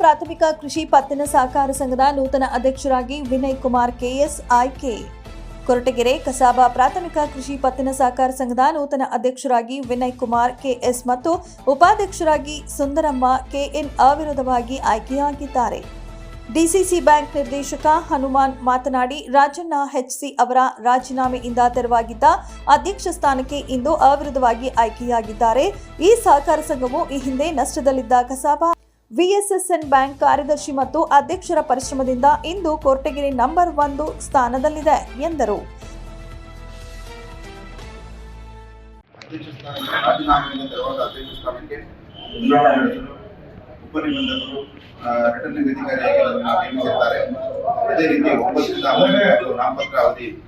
ಪ್ರಾಥಮಿಕ ಕೃಷಿ ಪತ್ತಿನ ಸಹಕಾರ ಸಂಘದ ನೂತನ ಅಧ್ಯಕ್ಷರಾಗಿ ವಿನಯ್ ಕುಮಾರ್ ಕೆಎಸ್ ಆಯ್ಕೆ. ಕೊರಟಗೆರೆ ಕಸಾಬಾ ಪ್ರಾಥಮಿಕ ಕೃಷಿ ಪತ್ತಿನ ಸಹಕಾರ ಸಂಘದ ನೂತನ ಅಧ್ಯಕ್ಷರಾಗಿ ವಿನಯ್ ಕುಮಾರ್ ಕೆಎಸ್ ಮತ್ತು ಉಪಾಧ್ಯಕ್ಷರಾಗಿ ಸುಂದರಮ್ಮ ಕೆಎನ್ ಅವಿರೋಧವಾಗಿ ಆಯ್ಕೆಯಾಗಿದ್ದಾರೆ. ಡಿಸಿಸಿ ಬ್ಯಾಂಕ್ ನಿರ್ದೇಶಕ ಹನುಮಾನ್ ಮಾತನಾಡಿ, ರಾಜಣ್ಣ ಎಚ್ಸಿ ಅವರ ರಾಜೀನಾಮೆಯಿಂದ ತೆರವಾಗಿದ್ದ ಅಧ್ಯಕ್ಷ ಸ್ಥಾನಕ್ಕೆ ಇಂದು ಅವಿರೋಧವಾಗಿ ಆಯ್ಕೆಯಾಗಿದ್ದಾರೆ. ಈ ಸಹಕಾರ ಸಂಘವು ಈ ಹಿಂದೆ ನಷ್ಟದಲ್ಲಿದ್ದ ಕಸಾಬಾ ವಿಎಸ್ಎಸ್ಎನ್ ಬ್ಯಾಂಕ್ ಕಾರ್ಯದರ್ಶಿ ಮತ್ತು ಅಧ್ಯಕ್ಷರ ಪರಿಶ್ರಮದಿಂದ ಇಂದು ಕೊರಟಗೆರೆ ನಂಬರ್ ಒಂದು ಸ್ಥಾನದಲ್ಲಿದೆ ಎಂದರು. ಹನ್ನೊಂದು ನಾಮಪತ್ರ ಅವಧಿಯಲ್ಲಿ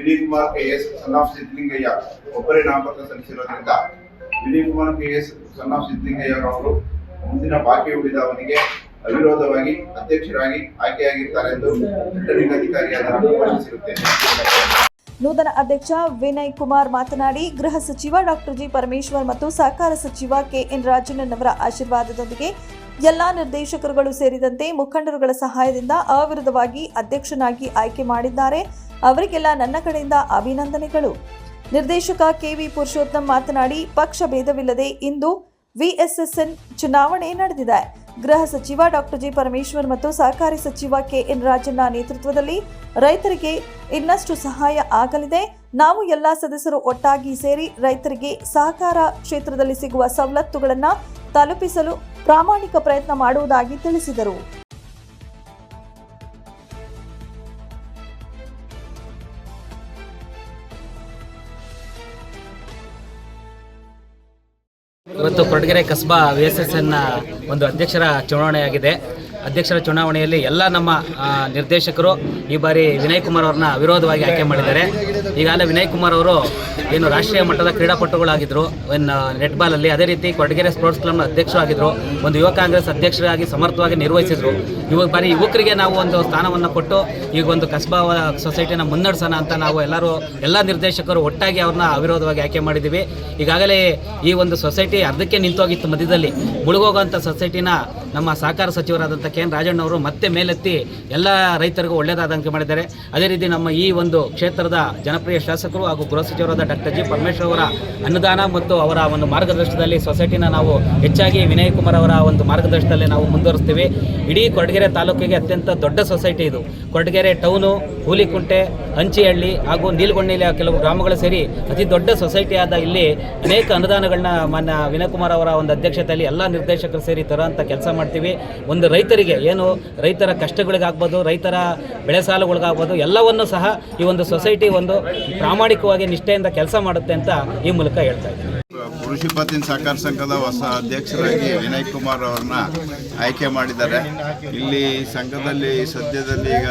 Vinay Kumar K S son of Siddalingaiah ಒಬ್ಬರೇ ನಾಮಪತ್ರ ಸಲ್ಲಿಸಿರೋದ್ರಿಂದ Vinay Kumar K S son of Siddalingaiah ಅವರು ಮುಂದಿನ ಬಾಕಿ ಉಳಿದ ಅವನಿಗೆ ಅವಿರೋಧವಾಗಿ ಅಧ್ಯಕ್ಷರಾಗಿ ಆಯ್ಕೆಯಾಗಿರ್ತಾರೆ ಎಂದು ರಿಟರ್ನಿಂಗ್ ಅಧಿಕಾರಿಯಾದ ನಾನು ಘೋಷಿಸಿರುತ್ತೇನೆ. ನೂತನ ಅಧ್ಯಕ್ಷ ವಿನಯ್ ಕುಮಾರ್ ಮಾತನಾಡಿ, ಗೃಹ ಸಚಿವ ಡಾಕ್ಟರ್ ಜಿ ಪರಮೇಶ್ವರ್ ಮತ್ತು ಸಹಕಾರ ಸಚಿವ ಕೆಎನ್ ರಾಜಣ್ಣನವರ ಆಶೀರ್ವಾದದೊಂದಿಗೆ ಎಲ್ಲಾ ನಿರ್ದೇಶಕರುಗಳು ಸೇರಿದಂತೆ ಮುಖಂಡರುಗಳ ಸಹಾಯದಿಂದ ಅವಿರೋಧವಾಗಿ ಅಧ್ಯಕ್ಷನಾಗಿ ಆಯ್ಕೆ ಮಾಡಿದ್ದಾರೆ. ಅವರಿಗೆಲ್ಲ ನನ್ನ ಕಡೆಯಿಂದ ಅಭಿನಂದನೆಗಳು. ನಿರ್ದೇಶಕ ಕೆವಿ ಪುರುಷೋತ್ತಮ್ ಮಾತನಾಡಿ, ಪಕ್ಷ ಭೇದವಿಲ್ಲದೆ ಇಂದು ವಿಎಸ್ಎಸ್ಎನ್ ಚುನಾವಣೆ ನಡೆದಿದೆ. ಗೃಹ ಸಚಿವ ಡಾಕ್ಟರ್ ಜಿ. ಪರಮೇಶ್ವರ್ ಮತ್ತು ಸಹಕಾರಿ ಸಚಿವ ಕೆಎನ್ ರಾಜಣ್ಣ ನೇತೃತ್ವದಲ್ಲಿ ರೈತರಿಗೆ ಇನ್ನಷ್ಟು ಸಹಾಯ ಆಗಲಿದೆ. ನಾವು ಎಲ್ಲ ಸದಸ್ಯರು ಒಟ್ಟಾಗಿ ಸೇರಿ ರೈತರಿಗೆ ಸಹಕಾರ ಕ್ಷೇತ್ರದಲ್ಲಿ ಸಿಗುವ ಸವಲತ್ತುಗಳನ್ನು ತಲುಪಿಸಲು ಪ್ರಾಮಾಣಿಕ ಪ್ರಯತ್ನ ಮಾಡುವುದಾಗಿ ತಿಳಿಸಿದರು. ಇವತ್ತು ಕೊರಟಗೆರೆ ಕಸ್ಬಾ ವಿ ಎಸ್ ಎಸ್ ಎನ್ನ ಒಂದು ಅಧ್ಯಕ್ಷರ ಚುನಾವಣೆಯಾಗಿದೆ. ಅಧ್ಯಕ್ಷರ ಚುನಾವಣೆಯಲ್ಲಿ ಎಲ್ಲ ನಮ್ಮ ನಿರ್ದೇಶಕರು ಈ ಬಾರಿ ವಿನಯ್ ಕುಮಾರ್ ಅವ್ರನ್ನ ವಿರೋಧವಾಗಿ ಆಯ್ಕೆ ಮಾಡಿದ್ದಾರೆ. ಈಗಾಗಲೇ ವಿನಯ್ ಕುಮಾರ್ ಅವರು ಏನು ರಾಷ್ಟ್ರೀಯ ಮಟ್ಟದ ಕ್ರೀಡಾಪಟುಗಳಾಗಿದ್ದರು ಒಂದು ನೆಟ್ಬಾಲಲ್ಲಿ ಅದೇ ರೀತಿ ಕೊಡಗೇರೆ ಸ್ಪೋರ್ಟ್ಸ್ ಕ್ಲಬ್ನ ಅಧ್ಯಕ್ಷರಾಗಿದ್ದರು ಒಂದು ಯುವ ಕಾಂಗ್ರೆಸ್ ಅಧ್ಯಕ್ಷರಾಗಿ ಸಮರ್ಥವಾಗಿ ನಿರ್ವಹಿಸಿದ್ರು. ಇವಾಗ ಬಾರಿ ಯುವಕರಿಗೆ ನಾವು ಒಂದು ಸ್ಥಾನವನ್ನು ಕೊಟ್ಟು, ಈಗ ಒಂದು ಕಸ್ಬಾ ಸೊಸೈಟಿನ ಮುನ್ನಡೆಸೋಣ ಅಂತ ನಾವು ಎಲ್ಲರೂ, ಎಲ್ಲ ನಿರ್ದೇಶಕರು ಒಟ್ಟಾಗಿ ಅವ್ರನ್ನ ಅವಿರೋಧವಾಗಿ ಆಯ್ಕೆ ಮಾಡಿದ್ದೀವಿ. ಈಗಾಗಲೇ ಈ ಒಂದು ಸೊಸೈಟಿ ಅರ್ಧಕ್ಕೆ ನಿಂತೋಗಿತ್ತು ಮಧ್ಯದಲ್ಲಿ. ಮುಳುಗೋಗೋಂಥ ಸೊಸೈಟಿನ ನಮ್ಮ ಸಹಕಾರ ಸಚಿವರಾದಂಥ ಕೆ ಎನ್ ರಾಜಣ್ಣ ಅವರು ಮತ್ತೆ ಮೇಲೆತ್ತಿ ಎಲ್ಲ ರೈತರಿಗೂ ಒಳ್ಳೆಯದಾದಂತೆ ಮಾಡಿದ್ದಾರೆ. ಅದೇ ರೀತಿ ನಮ್ಮ ಈ ಒಂದು ಕ್ಷೇತ್ರದ ಜನಪ್ರಿಯ ಶಾಸಕರು ಹಾಗೂ ಗೃಹ ಸಚಿವರಾದ ಡಾಕ್ಟರ್ ಜಿ ಪರಮೇಶ್ವರ್ ಅವರ ಅನುದಾನ ಮತ್ತು ಅವರ ಒಂದು ಮಾರ್ಗದರ್ಶನದಲ್ಲಿ ಸೊಸೈಟಿನ ನಾವು ಹೆಚ್ಚಾಗಿ ವಿನಯ್ ಕುಮಾರ್ ಅವರ ಒಂದು ಮಾರ್ಗದರ್ಶನದಲ್ಲಿ ನಾವು ಮುಂದುವರಿಸ್ತೀವಿ. ಇಡೀ ಕೊರಟಗೆರೆ ತಾಲೂಕಿಗೆ ಅತ್ಯಂತ ದೊಡ್ಡ ಸೊಸೈಟಿ ಇದು. ಕೊರಟಗೆರೆ ಟೌನು, ಹೂಲಿಕುಂಟೆ, ಹಂಚಿಹಳ್ಳಿ ಹಾಗೂ ನೀಲ್ಗೊಂಡಿಲ ಕೆಲವು ಗ್ರಾಮಗಳು ಸೇರಿ ಅತಿ ದೊಡ್ಡ ಸೊಸೈಟಿ ಆದ ಇಲ್ಲಿ ಅನೇಕ ಅನುದಾನಗಳನ್ನ ಮಾನ್ಯ ವಿನಯ್ ಕುಮಾರ್ ಅವರ ಒಂದು ಅಧ್ಯಕ್ಷತೆಯಲ್ಲಿ ಎಲ್ಲ ನಿರ್ದೇಶಕರು ಸೇರಿ ತರುವಂಥ ಕೆಲಸ ಮಾಡ್ತೀವಿ. ಒಂದು ರೈತರಿಗೆ ಏನು ರೈತರ ಕಷ್ಟಗಳಿಗಾಗ್ಬೋದು ರೈತರ ಬೆಳೆ ಸಾಲಗಳಿಗಾಗ್ಬೋದು, ಎಲ್ಲವನ್ನು ಸಹ ಈ ಒಂದು ಸೊಸೈಟಿ ಒಂದು ಪ್ರಾಮಾಣಿಕವಾಗಿ ನಿಷ್ಠೆಯಿಂದ ಕೆಲಸ ಮಾಡುತ್ತೆ ಅಂತ ಈ ಮೂಲಕ ಹೇಳ್ತಾ ಇದ್ದೀನಿ. ಕೃಷಿ ಪತ್ತಿನ ಸಹಕಾರ ಸಂಘದ ಹೊಸ ಅಧ್ಯಕ್ಷರಾಗಿ ವಿನಯ್ ಕುಮಾರ್ ಅವ್ರನ್ನ ಆಯ್ಕೆ ಮಾಡಿದ್ದಾರೆ. ಇಲ್ಲಿ ಸಂಘದಲ್ಲಿ ಸದ್ಯದಲ್ಲಿ ಈಗ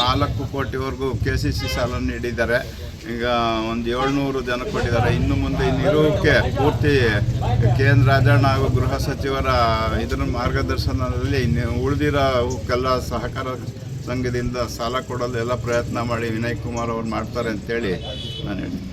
ನಾಲ್ಕು ಕೋಟಿವರೆಗೂ ಕೆ ಸಿ ಸಿ ಸಾಲ ನೀಡಿದ್ದಾರೆ. ಈಗ ಒಂದು ಏಳ್ನೂರು ಜನ ಕೊಟ್ಟಿದ್ದಾರೆ. ಇನ್ನು ಮುಂದೆ ಇಲ್ಲಿರೋಕ್ಕೆ ಪೂರ್ತಿ ಕೇಂದ್ರ ರಾಜಣ್ಣ ಹಾಗೂ ಗೃಹ ಸಚಿವರ ಇದರ ಮಾರ್ಗದರ್ಶನದಲ್ಲಿ ಉಳಿದಿರೋಕ್ಕೆಲ್ಲ ಸಹಕಾರ ಸಂಘದಿಂದ ಸಾಲ ಕೊಡಲು ಎಲ್ಲ ಪ್ರಯತ್ನ ಮಾಡಿ ವಿನಯ್ ಕುಮಾರ್ ಅವ್ರು ಮಾಡ್ತಾರೆ ಅಂತೇಳಿ ನಾನು ಹೇಳ್ತೀನಿ.